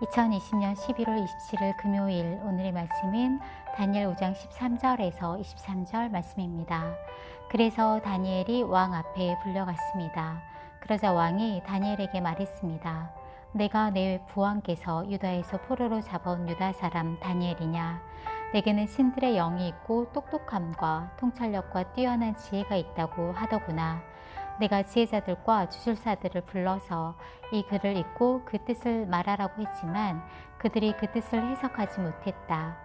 2020년 11월 27일 금요일 오늘의 말씀은 다니엘 5장 13절에서 23절 말씀입니다. 그래서 다니엘이 왕 앞에 불려갔습니다. 그러자 왕이 다니엘에게 말했습니다. 내가 내 부왕께서 유다에서 포로로 잡아온 유다 사람 다니엘이냐? 내게는 신들의 영이 있고 똑똑함과 통찰력과 뛰어난 지혜가 있다고 하더구나. 내가 지혜자들과 주술사들을 불러서 이 글을 읽고 그 뜻을 말하라고 했지만 그들이 그 뜻을 해석하지 못했다.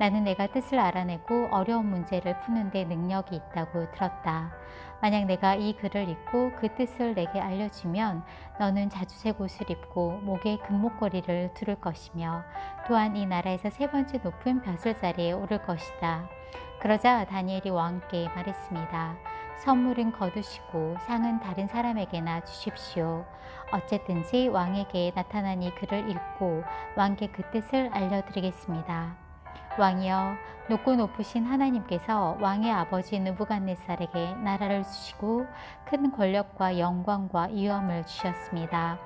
나는 내가 뜻을 알아내고 어려운 문제를 푸는 데 능력이 있다고 들었다. 만약 내가 이 글을 읽고 그 뜻을 내게 알려주면 너는 자주색 옷을 입고 목에 금목걸이를 두를 것이며 또한 이 나라에서 세 번째 높은 벼슬 자리에 오를 것이다. 그러자 다니엘이 왕께 말했습니다. 선물은 거두시고 상은 다른 사람에게나 주십시오. 어쨌든지 왕에게 나타난 이 글을 읽고 왕께 그 뜻을 알려드리겠습니다. 왕이여 높고 높으신 하나님께서 왕의 아버지 느부갓네살에게 나라를 주시고 큰 권력과 영광과 위엄을 주셨습니다.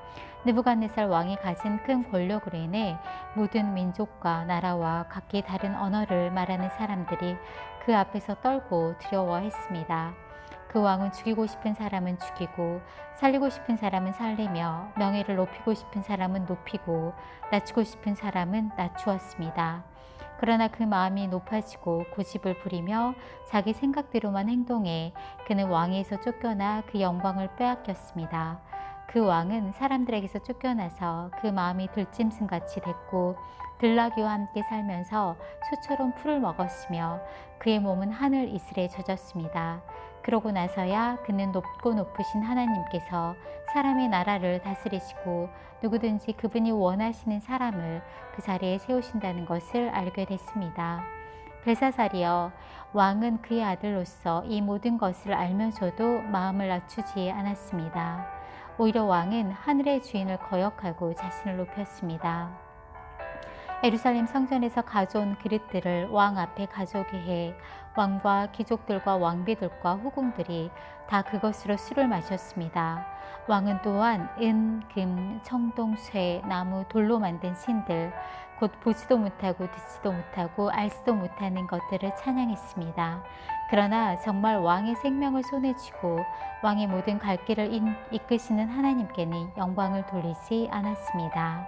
느부갓네살 왕이 가진 큰 권력으로 인해 모든 민족과 나라와 각기 다른 언어를 말하는 사람들이 그 앞에서 떨고 두려워했습니다. 그 왕은 죽이고 싶은 사람은 죽이고 살리고 싶은 사람은 살리며 명예를 높이고 싶은 사람은 높이고 낮추고 싶은 사람은 낮추었습니다. 그러나 그 마음이 높아지고 고집을 부리며 자기 생각대로만 행동해 그는 왕에서 쫓겨나 그 영광을 빼앗겼습니다. 그 왕은 사람들에게서 쫓겨나서 그 마음이 들짐승같이 됐고 들나귀와 함께 살면서 수처럼 풀을 먹었으며 그의 몸은 하늘 이슬에 젖었습니다. 그러고 나서야 그는 높고 높으신 하나님께서 사람의 나라를 다스리시고 누구든지 그분이 원하시는 사람을 그 자리에 세우신다는 것을 알게 됐습니다. 벨사살이여 왕은 그의 아들로서 이 모든 것을 알면서도 마음을 낮추지 않았습니다. 오히려 왕은 하늘의 주인을 거역하고 자신을 높였습니다. 에루살렘 성전에서 가져온 그릇들을 왕 앞에 가져오게 해 왕과 귀족들과 왕비들과 후궁들이 다 그것으로 술을 마셨습니다. 왕은 또한 은, 금, 청동, 쇠, 나무, 돌로 만든 신들, 곧 보지도 못하고 듣지도 못하고 알지도 못하는 것들을 찬양했습니다. 그러나 정말 왕의 생명을 손에 쥐고 왕의 모든 갈 길을 이끄시는 하나님께는 영광을 돌리지 않았습니다.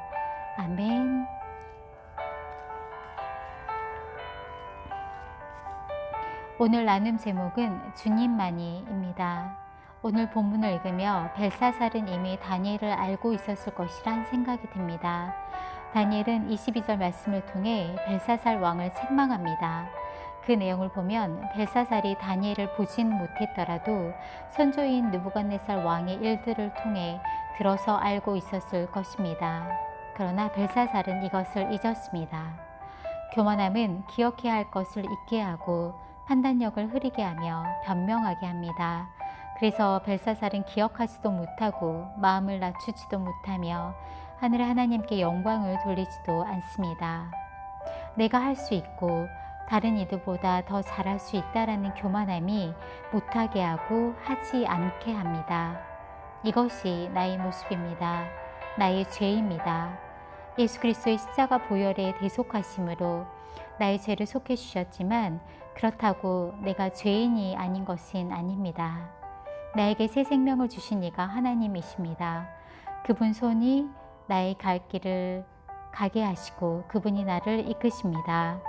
아멘. 오늘 나눔 제목은 주님만이입니다. 오늘 본문을 읽으며 벨사살은 이미 다니엘을 알고 있었을 것이란 생각이 듭니다. 다니엘은 22절 말씀을 통해 벨사살 왕을 책망합니다. 그 내용을 보면 벨사살이 다니엘을 보진 못했더라도 선조인 느부갓네살 왕의 일들을 통해 들어서 알고 있었을 것입니다. 그러나 벨사살은 이것을 잊었습니다. 교만함은 기억해야 할 것을 잊게 하고 판단력을 흐리게 하며 변명하게 합니다. 그래서 벨사살은 기억하지도 못하고 마음을 낮추지도 못하며 하늘의 하나님께 영광을 돌리지도 않습니다. 내가 할 수 있고 다른 이들보다 더 잘할 수 있다라는 교만함이 못하게 하고 하지 않게 합니다. 이것이 나의 모습입니다. 나의 죄입니다. 예수 그리스도의 십자가 보혈의 대속하심으로 나의 죄를 속해 주셨지만 그렇다고 내가 죄인이 아닌 것은 아닙니다. 나에게 새 생명을 주신 이가 하나님이십니다. 그분 손이 나의 갈 길을 가게 하시고 그분이 나를 이끄십니다.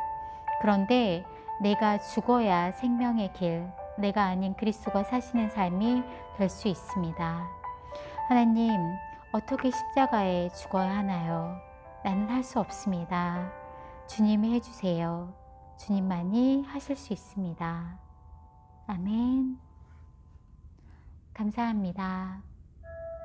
그런데 내가 죽어야 생명의 길, 내가 아닌 그리스도가 사시는 삶이 될 수 있습니다. 하나님, 어떻게 십자가에 죽어야 하나요? 나는 할 수 없습니다. 주님이 해주세요. 주님만이 하실 수 있습니다. 아멘. 감사합니다.